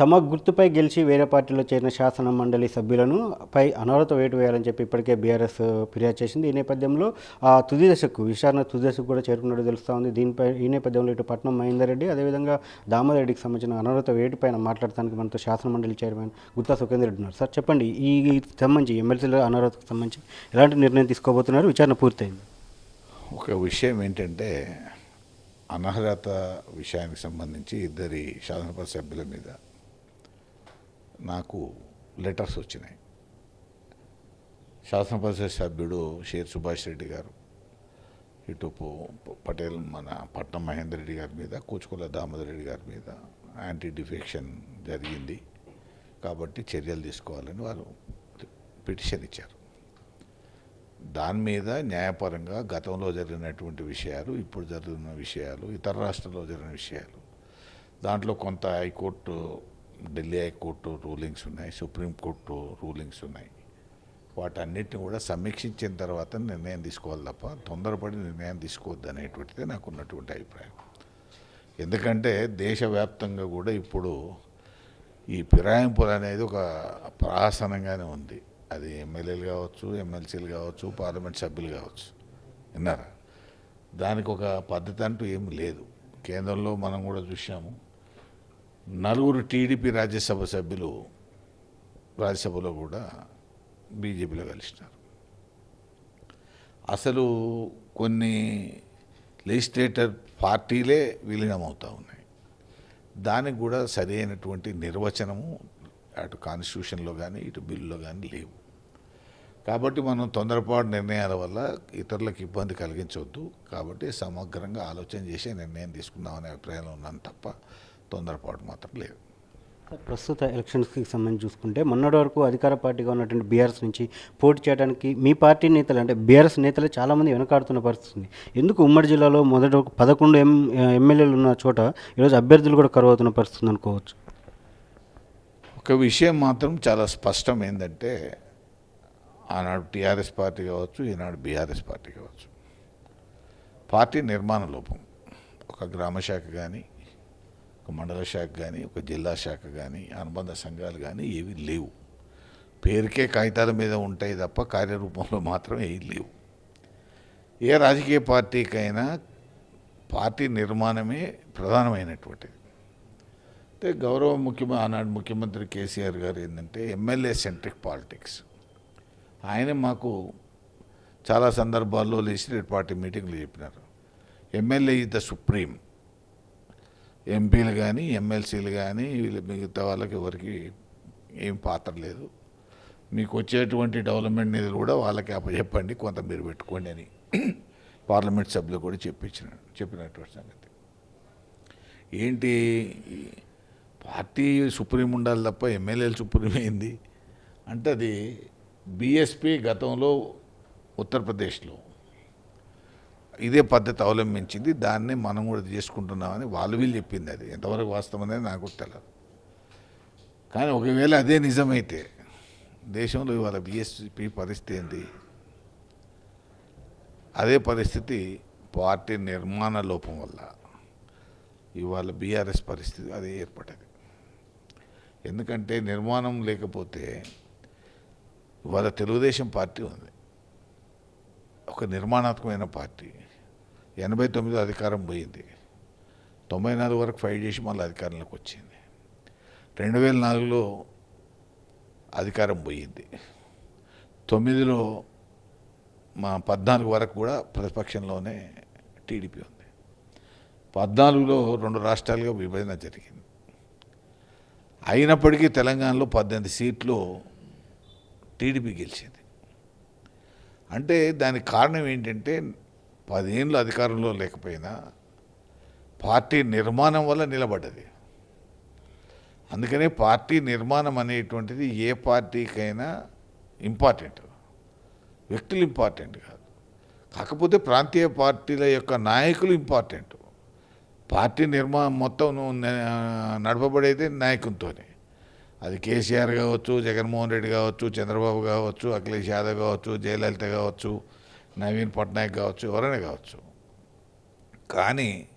తమ గుర్తుపై గెలిచి వేరే పార్టీలో చేరిన శాసన మండలి సభ్యులను పై అనర్హత వేటు వేయాలని చెప్పి ఇప్పటికే బీఆర్ఎస్ ఫిర్యాదు చేసింది. ఈ నేపథ్యంలో ఆ తుది దశకు విచారణ తుది దశకు కూడా చేరుకున్నట్టు తెలుస్తూ ఉంది. దీనిపై ఈ నేపథ్యంలో ఇటు పట్నం మహేందర్ రెడ్డి అదేవిధంగా దామోదర్ సంబంధించిన అనర్హత వేటు పైన మాట్లాడటానికి మనతో శాసన మండలి చైర్మన్ గుత్తా సుఖేందర్ రెడ్డి ఉన్నారు. సార్ చెప్పండి ఈ సంబంధించి ఎమ్మెల్సీల అనర్హతకు సంబంధించి ఎలాంటి నిర్ణయం తీసుకోబోతున్నారు? విచారణ పూర్తయింది. ఒక విషయం ఏంటంటే అనర్హత విషయానికి సంబంధించి ఇద్దరి శాసనసభ సభ్యుల మీద నాకు లెటర్స్ వచ్చినాయి. శాసన పరిషత్ సభ్యుడు షేర్ సుభాష్ రెడ్డి గారు ఇటు పటేల్ మన పట్నం మహేందర్ రెడ్డి గారి మీద కూచుకుల దామోదర్ రెడ్డి గారి మీద యాంటీ డిఫెక్షన్ జరిగింది. కాబట్టి చర్యలు తీసుకోవాలని వారు పిటిషన్ ఇచ్చారు. దాని మీద న్యాయపరంగా గతంలో జరిగినటువంటి విషయాలు ఇప్పుడు జరుగుతున్న విషయాలు ఇతర రాష్ట్రాల్లో జరిగిన విషయాలు దాంట్లో కొంత high court Delhi high court rulings ఉన్నాయి సుప్రీంకోర్టు రూలింగ్స్ ఉన్నాయి. వాటన్నిటిని కూడా సమీక్షించిన తర్వాత నిర్ణయం తీసుకోవాలి తప్ప తొందరపడి నిర్ణయం తీసుకోవద్దు అనేటువంటిది నాకు ఉన్నటువంటి అభిప్రాయం. ఎందుకంటే దేశవ్యాప్తంగా కూడా ఇప్పుడు ఈ ఫిరాయింపులు అనేది ఒక ప్రహసనంగానే ఉంది. అది ఎమ్మెల్యేలు కావచ్చు ఎమ్మెల్సీలు కావచ్చు పార్లమెంట్ సభ్యులు కావచ్చు. విన్నారా? దానికి ఒక పద్ధతి అంటూ ఏమి లేదు. కేంద్రంలో మనం కూడా చూసాము నలుగురు టీడీపీ రాజ్యసభ సభ్యులు రాజ్యసభలో కూడా బీజేపీలో కలిసినారు. అసలు కొన్ని లెజిస్లేటర్ పార్టీలే విలీనమవుతూ ఉన్నాయి. దానికి కూడా సరైనటువంటి నిర్వచనము అటు కాన్స్టిట్యూషన్లో కానీ ఇటు బిల్లులో కానీ లేవు. కాబట్టి మనం తొందరపాటు నిర్ణయాల వల్ల ఇతరులకు ఇబ్బంది కలిగించవద్దు కాబట్టి సమగ్రంగా ఆలోచన చేసే నిర్ణయం తీసుకుందామనే అభిప్రాయంలో ఉన్నాను తప్ప తొందరపాటు మాత్రం లేదు ప్రస్తుత ఎలక్షన్స్కి సంబంధించి చూసుకుంటే మొన్నటి వరకు అధికార పార్టీగా ఉన్నటువంటి బీఆర్ఎస్ నుంచి పోటీ చేయడానికి మీ పార్టీ నేతలు అంటే బీఆర్ఎస్ నేతలు చాలామంది వెనకాడుతున్న పరిస్థితి ఎందుకు ఉమ్మడి జిల్లాలో మొదటి పదకొండు ఎం ఎమ్మెల్యేలు ఉన్న చోట ఈరోజు అభ్యర్థులు కూడా కరువు అవుతున్న పరిస్థితి అనుకోవచ్చు? ఒక విషయం మాత్రం చాలా స్పష్టం ఏంటంటే ఆనాడు టీఆర్ఎస్ పార్టీ కావచ్చు ఈనాడు బీఆర్ఎస్ పార్టీ కావచ్చు. పార్టీ నిర్మాణ లోపం ఒక గ్రామ శాఖ కానీ ఒక మండల శాఖ కానీ ఒక జిల్లా శాఖ కానీ అనుబంధ సంఘాలు కానీ ఏవి లేవు. పేరుకే కాగితాల మీద ఉంటాయి తప్ప కార్యరూపంలో మాత్రం ఏవి లేవు. ఏ రాజకీయ పార్టీకైనా పార్టీ నిర్మాణమే ప్రధానమైనటువంటిది. అంటే గౌరవ ముఖ్యమంత్రి ఆనాడు ముఖ్యమంత్రి కేసీఆర్ గారు ఏంటంటే ఎమ్మెల్యే సెంట్రిక్ పాలిటిక్స్. ఆయన మాకు చాలా సందర్భాల్లో లెజిస్లేటివ్ పార్టీ మీటింగ్లు చెప్పినారు. MLA is the supreme. ఎంపీలు కానీ ఎమ్మెల్సీలు కానీ వీళ్ళు మిగతా వాళ్ళకి ఎవరికి ఏం పాత్ర లేదు. మీకు వచ్చేటువంటి డెవలప్మెంట్ నిధులు కూడా వాళ్ళకి అప్పచెప్పండి కొంత మీరు పెట్టుకోండి అని పార్లమెంట్ సభ్యులు కూడా చెప్పించిన చెప్పినటువంటి సంగతి. ఏంటి? పార్టీ సుప్రీం ఉండాలి తప్ప ఎమ్మెల్యేలు సుప్రీం అయింది అంటే అది బీఎస్పీ గతంలో ఉత్తరప్రదేశ్లో ఇదే పద్ధతి అవలంబించింది. దాన్నే మనం కూడా చేసుకుంటున్నామని వాళ్ళు వీళ్ళు చెప్పింది అది. ఎంతవరకు వాస్తవం అనేది నాకు తెలియదు కానీ ఒకవేళ అదే నిజమైతే దేశంలో ఇవాళ బీఎస్పీ పరిస్థితి ఏంటి అదే పరిస్థితి పార్టీ నిర్మాణ లోపం వల్ల ఇవాళ బీఆర్ఎస్ పరిస్థితి అదే ఏర్పడ్డది. ఎందుకంటే నిర్మాణం లేకపోతే ఇవాళ తెలుగుదేశం పార్టీ ఉంది. ఒక నిర్మాణాత్మకమైన పార్టీ. ఎనభై తొమ్మిదో అధికారం పోయింది. తొంభై నాలుగు వరకు ఫైట్ చేసి మళ్ళీ అధికారంలోకి వచ్చింది. రెండు వేల నాలుగులో అధికారం పోయింది. తొమ్మిదిలో మా పద్నాలుగు వరకు కూడా ప్రతిపక్షంలోనే టీడీపీ ఉంది. పద్నాలుగులో రెండు రాష్ట్రాలుగా విభజన జరిగింది. అయినప్పటికీ తెలంగాణలో పద్దెనిమిది సీట్లు టీడీపీ గెలిచింది. అంటే దానికి కారణం ఏంటంటే పదేళ్ళు అధికారంలో లేకపోయినా పార్టీ నిర్మాణం వల్ల నిలబడ్డది. అందుకనే పార్టీ నిర్మాణం అనేటువంటిది ఏ పార్టీకైనా ఇంపార్టెంట్. వ్యక్తులు ఇంపార్టెంట్ కాదు. కాకపోతే ప్రాంతీయ పార్టీల యొక్క నాయకులు ఇంపార్టెంట్. పార్టీ నిర్మాణం మొత్తం నడపబడేది నాయకునితోనే. అది కేసీఆర్ కావచ్చు జగన్మోహన్ రెడ్డి కావచ్చు చంద్రబాబు కావచ్చు అఖిలేష్ యాదవ్ కావచ్చు జయలలిత కావచ్చు నవీన్ పట్నాయక్ కావచ్చు ఎవరైనా కావచ్చు. కానీ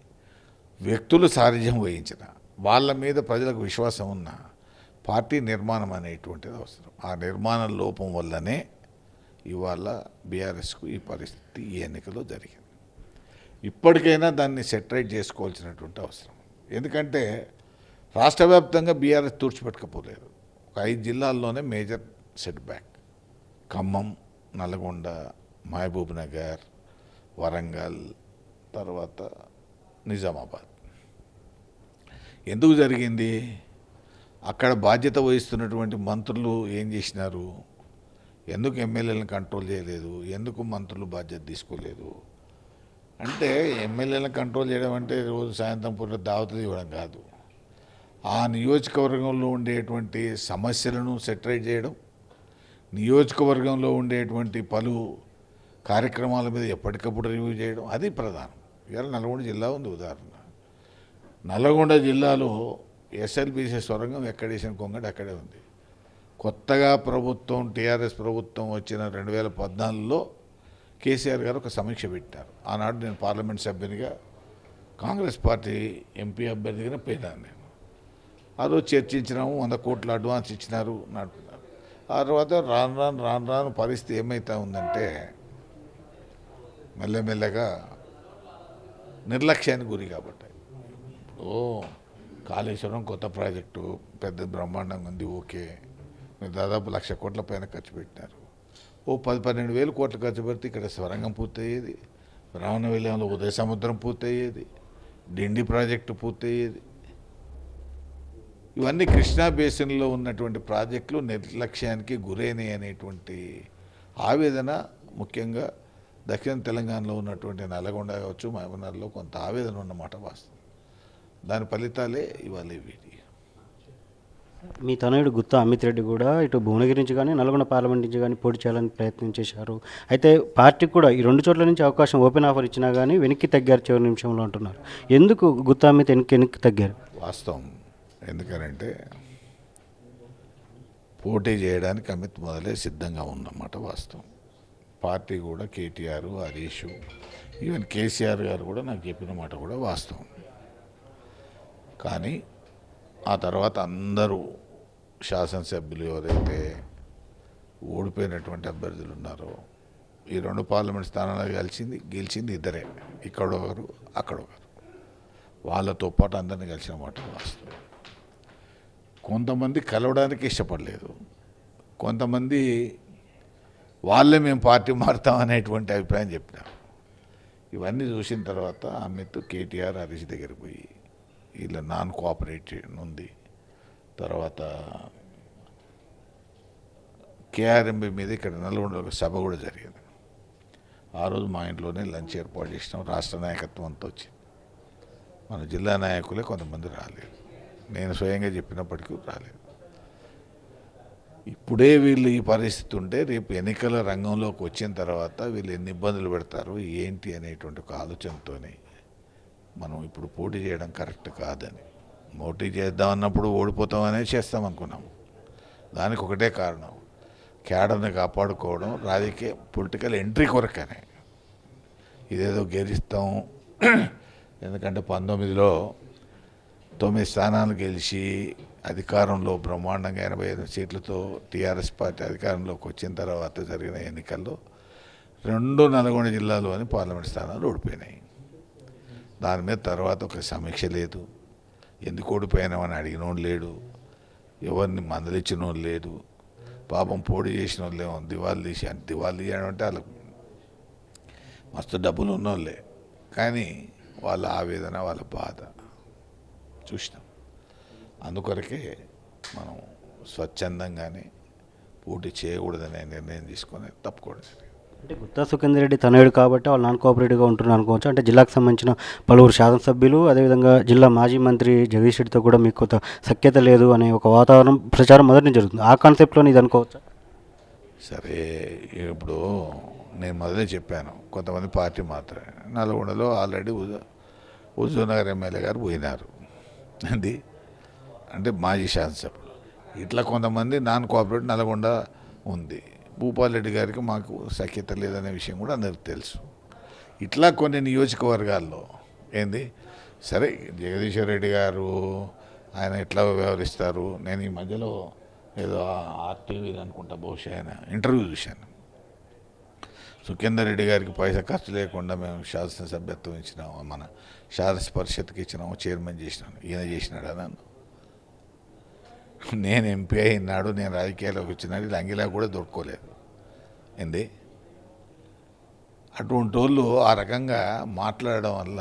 వ్యక్తులు సారథ్యం వహించిన వాళ్ళ మీద ప్రజలకు విశ్వాసం ఉన్న పార్టీ నిర్మాణం అనేటువంటిది అవసరం. ఆ నిర్మాణ లోపం వల్లనే ఇవాళ బీఆర్ఎస్కు ఈ పరిస్థితి ఈ ఎన్నికలో జరిగింది. ఇప్పటికైనా దాన్ని సెటరేట్ చేసుకోవాల్సినటువంటి అవసరం. ఎందుకంటే రాష్ట్ర వ్యాప్తంగా బీఆర్ఎస్ తుడిచిపెట్టకపోలేదు. ఒక ఐదు జిల్లాల్లోనే major setback. Khammam Nalgonda Mahabubnagar Warangal తర్వాత నిజామాబాద్. ఎందుకు జరిగింది? అక్కడ బాధ్యత వహిస్తున్నటువంటి మంత్రులు ఏం చేసినారు? ఎందుకు ఎమ్మెల్యేలను కంట్రోల్ చేయలేదు? ఎందుకు మంత్రులు బాధ్యత తీసుకోలేదు? అంటే ఎమ్మెల్యేలను కంట్రోల్ చేయడం అంటే రోజు సాయంత్రం పూట దావతులు ఇవ్వడం కాదు. ఆ నియోజకవర్గంలో ఉండేటువంటి సమస్యలను సెటరేట్ చేయడం నియోజకవర్గంలో ఉండేటువంటి పలు కార్యక్రమాల మీద ఎప్పటికప్పుడు రివ్యూ చేయడం అది ప్రధానం. ఇవాళ నల్గొండ జిల్లా ఉంది ఉదాహరణ. నల్గొండ జిల్లాలో ఎస్ఎల్బిసి సొరంగం ఎక్కడేసిన కొంగడి అక్కడే ఉంది. కొత్తగా ప్రభుత్వం టీఆర్ఎస్ ప్రభుత్వం వచ్చిన రెండు వేల పద్నాలుగులో కేసీఆర్ గారు ఒక సమీక్ష పెట్టారు. ఆనాడు నేను పార్లమెంట్ సభ్యునిగా కాంగ్రెస్ పార్టీ ఎంపీ అభ్యర్థిగా పోయినాను నేను. ఆ రోజు చర్చించినాము వంద కోట్ల అడ్వాన్స్ ఇచ్చినారు నడుపుతున్నారు. ఆ తర్వాత రాను రాను రాను రాను పరిస్థితి ఏమైతా ఉందంటే మెల్లమెల్లగా నిర్లక్ష్యానికి గురి కాబట్టి ఓ కాళేశ్వరం కొత్త ప్రాజెక్టు పెద్ద బ్రహ్మాండంగా ఉంది ఓకే. మీరు దాదాపు లక్ష కోట్ల పైన ఖర్చు పెట్టినారు. ఓ పది పన్నెండు వేలు కోట్లు ఖర్చు పెడితే ఇక్కడ స్వరంగం పూర్తయ్యేది రావణ విలయంలో ఉదయ సముద్రం పూర్తయ్యేది డిండి ప్రాజెక్టు పూర్తయ్యేది. ఇవన్నీ కృష్ణా బేసిన్లో ఉన్నటువంటి ప్రాజెక్టులు నిర్లక్ష్యానికి గురైనాయి అనేటువంటి ఆవేదన ముఖ్యంగా దక్షిణ తెలంగాణలో ఉన్నటువంటి నల్గొండ కావచ్చు మహబూబ్నగర్లో కొంత ఆవేదన ఉన్నమాట వాస్తవం. దాని ఫలితాలే ఇవాళ వీటి మీ తనయుడు గుత్తా అమిత్ రెడ్డి కూడా ఇటు భువనగిరి నుంచి కానీ నల్గొండ పార్లమెంట్ నుంచి కానీ పోటీ చేయాలని ప్రయత్నం చేశారు. అయితే పార్టీకి కూడా ఈ రెండు చోట్ల నుంచి అవకాశం ఓపెన్ ఆఫర్ ఇచ్చినా కానీ వెనక్కి తగ్గారు చివరి నిమిషంలో అంటున్నారు. ఎందుకు గుత్తా అమిత్ వెనక్కి వెనక్కి తగ్గారు? వాస్తవం ఎందుకనంటే పోటీ చేయడానికి అమిత్ మొదలే సిద్ధంగా ఉన్నమాట వాస్తవం. పార్టీ కూడా కేటీఆర్ హరీష్ ఈవెన్ కేసీఆర్ గారు కూడా నాకు చెప్పిన మాట కూడా వాస్తవం. కానీ ఆ తర్వాత అందరూ శాసనసభ్యులు ఎవరైతే ఓడిపోయినటువంటి అభ్యర్థులు ఉన్నారో ఈ రెండు పార్లమెంట్ స్థానాలు కలిసింది గెలిచింది ఇద్దరే. ఇక్కడ ఒకరు అక్కడ ఒకరు. వాళ్ళతో పాటు అందరిని కలిసిన మాట వాస్తవం. కొంతమంది కలవడానికి ఇష్టపడలేదు. కొంతమంది వాళ్ళే మేము పార్టీ మారుతాం అనేటువంటి అభిప్రాయం చెప్పినాం. ఇవన్నీ చూసిన తర్వాత అమిత్ కేటీఆర్ హరీష్ దగ్గరికి పోయి వీళ్ళ నాన్ కోఆపరేటివ్ ఉంది. తర్వాత కేఆర్ఎంబి మీద ఇక్కడ నల్గొండలో ఒక సభ కూడా జరిగింది. ఆ రోజు మా ఇంట్లోనే లంచ్ ఏర్పాటు చేసినాం. రాష్ట్ర నాయకత్వం అంతా వచ్చింది. మన జిల్లా నాయకులే కొంతమంది రాలేదు. నేను స్వయంగా చెప్పినప్పటికీ రాలేదు. ఇప్పుడే వీళ్ళు ఈ పరిస్థితి ఉంటే రేపు ఎన్నికల రంగంలోకి వచ్చిన తర్వాత వీళ్ళు ఎన్ని ఇబ్బందులు పెడతారు ఏంటి అనేటువంటి ఒక ఆలోచనతోనే మనం ఇప్పుడు పోటీ చేయడం కరెక్ట్ కాదని. పోటీ చేద్దాం అన్నప్పుడు ఓడిపోతామనే చేస్తాం అనుకున్నాము దానికి ఒకటే కారణం. క్యాడర్ని కాపాడుకోవడం రాజకీయ పొలిటికల్ ఎంట్రీ కొరకనే. ఇదేదో గెలుస్తాం. ఎందుకంటే పంతొమ్మిదిలో తొమ్మిది స్థానాలు గెలిచి అధికారంలో బ్రహ్మాండంగా ఎనభై ఐదు సీట్లతో టీఆర్ఎస్ పార్టీ అధికారంలోకి వచ్చిన తర్వాత జరిగిన ఎన్నికల్లో రెండు నల్గొండ జిల్లాలోని పార్లమెంట్ స్థానాలు ఓడిపోయినాయి. దాని మీద తర్వాత ఒక సమీక్ష లేదు. ఎందుకు ఓడిపోయినామని అడిగినోడు లేడు. ఎవరిని మందలిచ్చినోడు లేడు పాపం పోటీ చేసిన వాళ్ళేమో దివాళీ తీసి అంటే దివాళీ తీయడం అంటే వాళ్ళకు మస్తు డబ్బులు ఉన్నోళ్ళే. కానీ వాళ్ళ ఆవేదన వాళ్ళ బాధ చూసినాం. అందుకొరకే మనం స్వచ్ఛందంగానే పోటీ చేయకూడదనే నిర్ణయం తీసుకొని తప్పుకోవడం జరిగింది అంటే గుత్తా సుఖేందర్ రెడ్డి తనయుడు కాబట్టి వాళ్ళు నాన్ కోఆపరేటివ్గా ఉంటున్నారు అనుకోవచ్చు. అంటే జిల్లాకు సంబంధించిన పలువురు శాసనసభ్యులు అదేవిధంగా జిల్లా మాజీ మంత్రి జగదీష్ రెడ్డితో కూడా మీకు కొంత సఖ్యత లేదు అనే ఒక వాతావరణం ప్రచారం మొదటి నుంచి జరుగుతుంది. ఆ కాన్సెప్ట్లోనే ఇది అనుకోవచ్చా? సరే ఇప్పుడు నేను మొదలే చెప్పాను. కొంతమంది పార్టీ మాత్రమే. నల్గొండలో ఆల్రెడీ హుజూ హుజూర్నగర్ ఎమ్మెల్యే గారు పోయినారు. అది అంటే మాజీ శాసనసభ్యులు ఇట్లా కొంతమంది నాన్ కోఆపరేట్ నల్గొండ ఉంది. భూపాల్ రెడ్డి గారికి మాకు సఖ్యత లేదనే విషయం కూడా అందరికి తెలుసు. ఇట్లా కొన్ని నియోజకవర్గాల్లో ఏంది? సరే జగదీశ్వర్ రెడ్డి గారు ఆయన ఎట్లా వ్యవహరిస్తారు? నేను ఈ మధ్యలో ఏదో ఆర్టీవీ అనుకుంటా బహుశా ఆయన ఇంటర్వ్యూ చూశాను. సుఖేందర్ రెడ్డి గారికి పైసా ఖర్చు లేకుండా మేము శాసనసభ్యత్వం ఇచ్చినాము? మన శాసన పరిషత్కి ఇచ్చినాము? చైర్మన్ చేసినాను ఈయన చేసినాడు నన్ను? నేను ఎంపీ అయినాడు నేను రాజకీయాల్లోకి వచ్చినాడు ఇలా అంగిలా కూడా దొరుకోలేదు ఏంది? అటువంటి వాళ్ళు ఆ రకంగా మాట్లాడడం వల్ల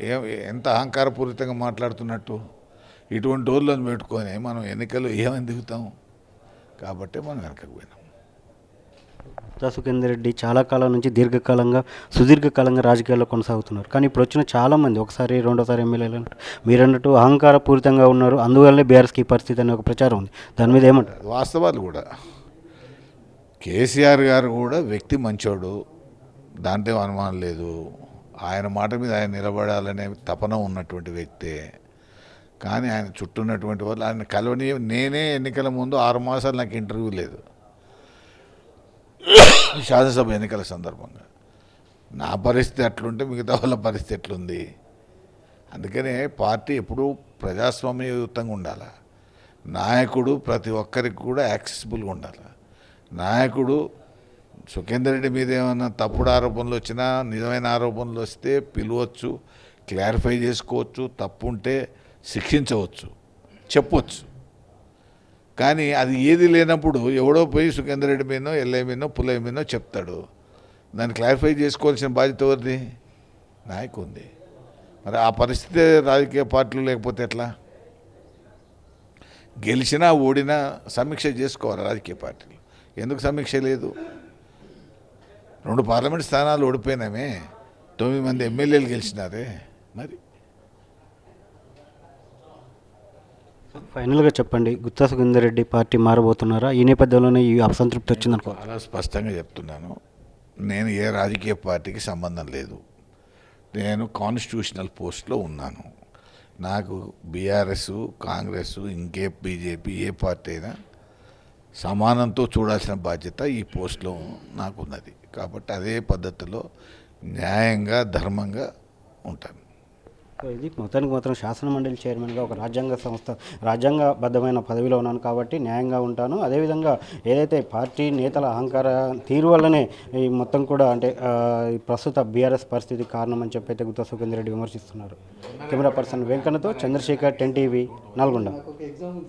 ఏ ఎంత అహంకారపూరితంగా మాట్లాడుతున్నట్టు? ఇటువంటి వాళ్ళని పెట్టుకొని మనం ఎన్నికలు ఏమని దిగుతాం కాబట్టి మనం వెనకకు పోయినాం. గుత్తా సుఖేందర్ రెడ్డి చాలా కాలం నుంచి దీర్ఘకాలంగా సుదీర్ఘకాలంగా రాజకీయాల్లో కొనసాగుతున్నారు. కానీ ఇప్పుడు వచ్చిన చాలామంది ఒకసారి రెండోసారి ఎమ్మెల్యేలు అంటారు మీరు అన్నట్టు అహంకారపూరితంగా ఉన్నారు. అందువల్లే బీఆర్ఎస్కి ఈ పరిస్థితి అనే ఒక ప్రచారం ఉంది. దాని మీద ఏమంటారు? వాస్తవాలు కూడా. కేసీఆర్ గారు కూడా వ్యక్తి మంచోడు. దాంట్లో అనుమానం లేదు. ఆయన మాట మీద ఆయన నిలబడాలనే తపన ఉన్నటువంటి వ్యక్తే. కానీ ఆయన చుట్టూ ఉన్నటువంటి వాళ్ళు ఆయన కలవని నేనే ఎన్నికల ముందు ఆరు మాసాలు నాకు ఇంటర్వ్యూ లేదు. శాసనసభ ఎన్నికల సందర్భంగా. నా పరిస్థితి అట్లుంటే మిగతా వాళ్ళ పరిస్థితి ఎట్లుంది? అందుకనే పార్టీ ఎప్పుడూ ప్రజాస్వామ్యయుతంగా ఉండాలి? నాయకుడు ప్రతి ఒక్కరికి కూడా యాక్సెసిబుల్గా ఉండాలి? నాయకుడు సుఖేందర్ రెడ్డి మీద ఏమైనా తప్పుడు ఆరోపణలు వచ్చినా నిజమైన ఆరోపణలు వస్తే పిలవచ్చు క్లారిఫై చేసుకోవచ్చు తప్పు ఉంటే శిక్షించవచ్చు చెప్పవచ్చు కానీ అది ఏది లేనప్పుడు ఎవడో పోయి సుఖేందర్ రెడ్డి ఎల్ఐ మీనో పుల్లయ్య మీనో చెప్తాడు. దాన్ని క్లారిఫై చేసుకోవాల్సిన బాధ్యత ఎవరిది? నాయకుంది మరి ఆ పరిస్థితి రాజకీయ పార్టీలు లేకపోతే ఎట్లా? గెలిచినా ఓడినా సమీక్ష చేసుకోవాలి రాజకీయ పార్టీలు. ఎందుకు సమీక్ష లేదు? రెండు పార్లమెంట్ స్థానాలు ఓడిపోయినామే. తొమ్మిది మంది ఎమ్మెల్యేలు గెలిచినారే. మరి ఫైనల్గా చెప్పండి గుత్తా సుఖేందర్ రెడ్డి పార్టీ మారబోతున్నారా? ఈ నేపథ్యంలోనే ఈ అసంతృప్తి వచ్చిందనుకో. చాలా స్పష్టంగా చెప్తున్నాను. నేను ఏ రాజకీయ పార్టీకి సంబంధం లేదు. నేను కాన్స్టిట్యూషనల్ పోస్ట్లో ఉన్నాను. నాకు బీఆర్ఎస్ కాంగ్రెస్ ఇంకే బీజేపీ ఏ పార్టీ అయినా సమానంతో చూడాల్సిన బాధ్యత ఈ పోస్ట్లో నాకున్నది. కాబట్టి అదే పద్ధతిలో న్యాయంగా ధర్మంగా ఉంటాను. సో ఇది మొత్తానికి మాత్రం శాసన మండలి చైర్మన్గా ఒక రాజ్యాంగ సంస్థ రాజ్యాంగబద్ధమైన పదవిలో ఉన్నాను కాబట్టి న్యాయంగా ఉంటాను. అదేవిధంగా ఏదైతే పార్టీ నేతల అహంకార తీరు వల్లనే ఈ మొత్తం కూడా అంటే ప్రస్తుత బీఆర్ఎస్ పరిస్థితి కారణం అని చెప్పి అయితే గుత్తా సుఖేందర్ రెడ్డి విమర్శిస్తున్నారు. కెమెరా పర్సన్ వెంకన్నతో చంద్రశేఖర్ టెన్ టీవీ నల్గొండ.